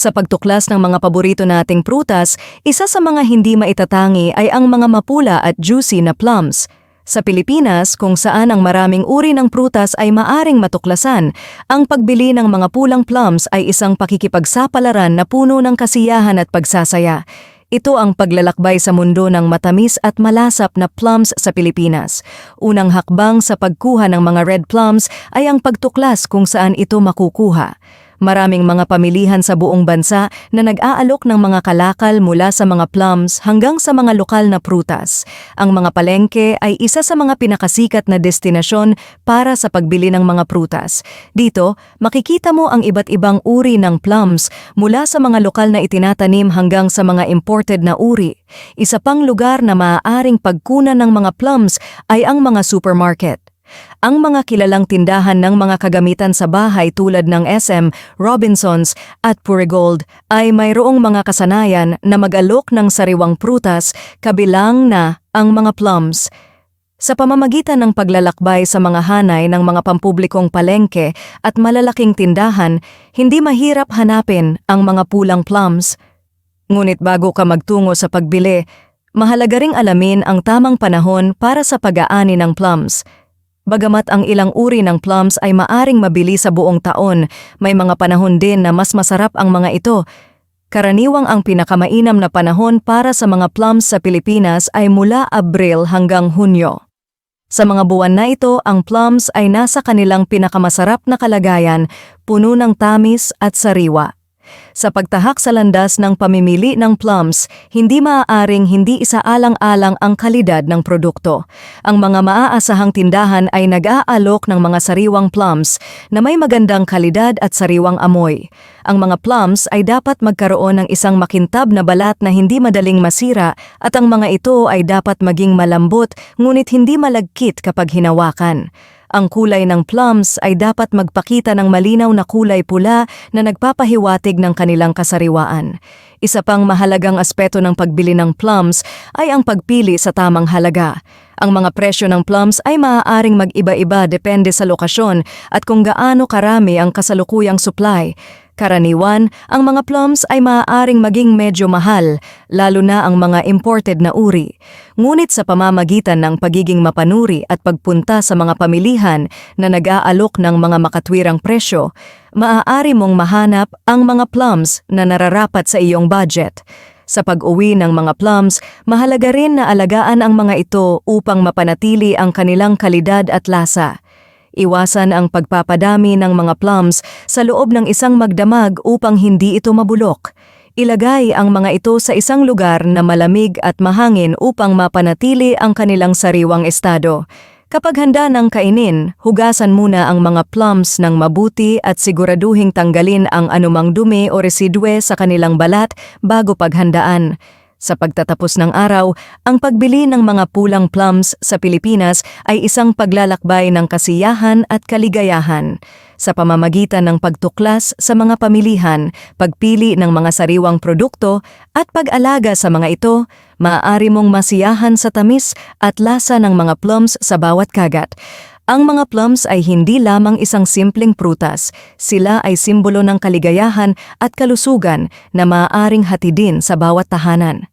Sa pagtuklas ng mga paborito nating prutas, isa sa mga hindi maitatangi ay ang mga mapula at juicy na plums. Sa Pilipinas, kung saan ang maraming uri ng prutas ay maaring matuklasan, ang pagbili ng mga pulang plums ay isang pakikipagsapalaran na puno ng kasiyahan at pagsasaya. Ito ang paglalakbay sa mundo ng matamis at malasap na plums sa Pilipinas. Unang hakbang sa pagkuha ng mga red plums ay ang pagtuklas kung saan ito makukuha. Maraming mga pamilihan sa buong bansa na nag-aalok ng mga kalakal mula sa mga plums hanggang sa mga lokal na prutas. Ang mga palengke ay isa sa mga pinakasikat na destinasyon para sa pagbili ng mga prutas. Dito, makikita mo ang iba't ibang uri ng plums mula sa mga lokal na itinatanim hanggang sa mga imported na uri. Isa pang lugar na maaaring pagkunan ng mga plums ay ang mga supermarket. Ang mga kilalang tindahan ng mga kagamitan sa bahay tulad ng SM, Robinsons at Purigold ay mayroong mga kasanayan na mag-alok ng sariwang prutas kabilang na ang mga plums. Sa pamamagitan ng paglalakbay sa mga hanay ng mga pampublikong palengke at malalaking tindahan, hindi mahirap hanapin ang mga pulang plums. Ngunit bago ka magtungo sa pagbili, mahalaga ring alamin ang tamang panahon para sa pag-aani ng plums. Bagamat ang ilang uri ng plums ay maaring mabili sa buong taon, may mga panahon din na mas masarap ang mga ito. Karaniwang ang pinakamainam na panahon para sa mga plums sa Pilipinas ay mula Abril hanggang Hunyo. Sa mga buwan na ito, ang plums ay nasa kanilang pinakamasarap na kalagayan, puno ng tamis at sariwa. Sa pagtahak sa landas ng pamimili ng plums, hindi maaaring hindi isaalang-alang ang kalidad ng produkto. Ang mga maaasahang tindahan ay nag-aalok ng mga sariwang plums na may magandang kalidad at sariwang amoy. Ang mga plums ay dapat magkaroon ng isang makintab na balat na hindi madaling masira at ang mga ito ay dapat maging malambot ngunit hindi malagkit kapag hinawakan. Ang kulay ng plums ay dapat magpakita ng malinaw na kulay pula na nagpapahiwatig ng kanilang kasariwaan. Isa pang mahalagang aspeto ng pagbili ng plums ay ang pagpili sa tamang halaga. Ang mga presyo ng plums ay maaaring mag-iba-iba depende sa lokasyon at kung gaano karami ang kasalukuyang supply. Karaniwan, ang mga plums ay maaaring maging medyo mahal, lalo na ang mga imported na uri. Ngunit sa pamamagitan ng pagiging mapanuri at pagpunta sa mga pamilihan na nag-aalok ng mga makatwirang presyo, maaari mong mahanap ang mga plums na nararapat sa iyong budget. Sa pag-uwi ng mga plums, mahalaga rin na alagaan ang mga ito upang mapanatili ang kanilang kalidad at lasa. Iwasan ang pagpapadami ng mga plums sa loob ng isang magdamag upang hindi ito mabulok. Ilagay ang mga ito sa isang lugar na malamig at mahangin upang mapanatili ang kanilang sariwang estado. Kapag handa ng kainin, hugasan muna ang mga plums ng mabuti at siguraduhing tanggalin ang anumang dumi o residue sa kanilang balat bago paghandaan. Sa pagtatapos ng araw, ang pagbili ng mga pulang plums sa Pilipinas ay isang paglalakbay ng kasiyahan at kaligayahan. Sa pamamagitan ng pagtuklas sa mga pamilihan, pagpili ng mga sariwang produkto at pag-alaga sa mga ito, maaari mong masiyahan sa tamis at lasa ng mga plums sa bawat kagat. Ang mga plums ay hindi lamang isang simpleng prutas, sila ay simbolo ng kaligayahan at kalusugan na maaaring hatidin sa bawat tahanan.